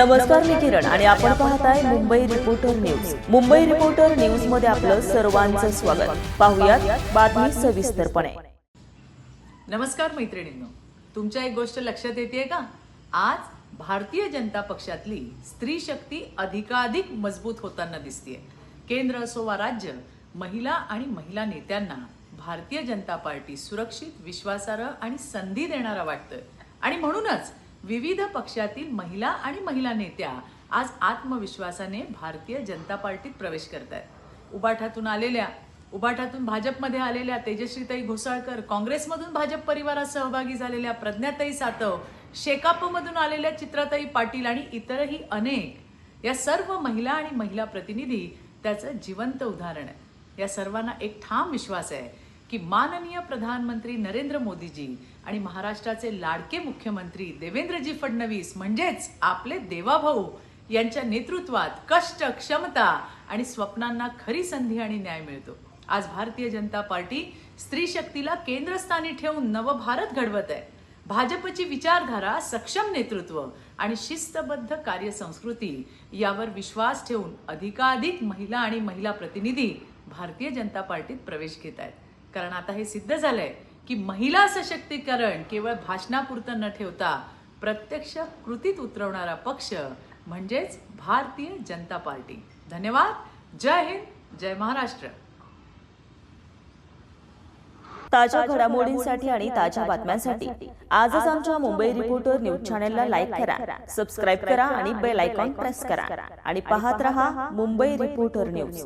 नमस्कार मी किरण. आणि आपण पाहताय Mumbai reporter news Mumbai reporter न्यूजमध्ये आपलं सर्वांचं स्वागत. पाहुयात बातमी सविस्तरपणे. नमस्कार मैत्रिणींनो. तुमच्या एक गोष्ट लक्षात येते का? आज भारतीय जनता पक्षातली स्त्री शक्ती अधिकाधिक मजबूत होताना दिसतीये. केंद्र असो वा राज्य महिला आणि महिला नेत्यांना भारतीय जनता पार्टी सुरक्षित विश्वासार्ह आणि संधी देणारा वाटतोय. आणि म्हणूनच विविध पक्षातील महिला आणि महिला नेत्या आज आत्मविश्वासाने भारतीय जनता पार्टीत प्रवेश करत आहेत उबाठातून आलेल्या उबाठातून भाजपमध्ये आलेल्या तेजश्रीताई घोसाळकर काँग्रेसमधून भाजप परिवारात सहभागी झालेल्या प्रज्ञाताई सातव शेकापमधून आलेल्या चित्राताई पाटील आणि इतरही अनेक या सर्व महिला आणि महिला प्रतिनिधी त्याचं जिवंत उदाहरण आहे. या सर्वांना एक ठाम विश्वास आहे. की माननीय प्रधानमंत्री नरेंद्र मोदीजी आणि महाराष्ट्राचे लाडके मुख्यमंत्री देवेंद्रजी फडणवीस म्हणजेच आपले देवाभाऊ यांच्या नेतृत्वात कष्ट क्षमता आणि स्वप्नांना खरी संधी आणि न्याय मिळतो. आज भारतीय जनता पार्टी स्त्री शक्तीला केंद्रस्थानी ठेवून नवभारत घडवत आहे. भाजपची विचारधारा सक्षम नेतृत्व आणि शिस्तबद्ध कार्यसंस्कृती यावर विश्वास ठेवून अधिकाधिक महिला आणि महिला प्रतिनिधी भारतीय जनता पार्टीत प्रवेश घेत आहेत. कारण आता हे सिद्ध झालंय की महिला सशक्तीकरण केवळ भाषणापुरतं न ठेवता प्रत्यक्ष कृतीत उतरवणारा पक्ष म्हणजेच भारतीय जनता पार्टी. धन्यवाद. जय हिंद. जय महाराष्ट्र. ताज्या घडामोडींसाठी आणि ताज्या बातम्यांसाठी आजच आमच्या मुंबई रिपोर्टर न्यूज चॅनलला लाईक करा सबस्क्राईब करा आणि बेल आयकॉन प्रेस करा आणि पाहत रहा मुंबई रिपोर्टर न्यूज.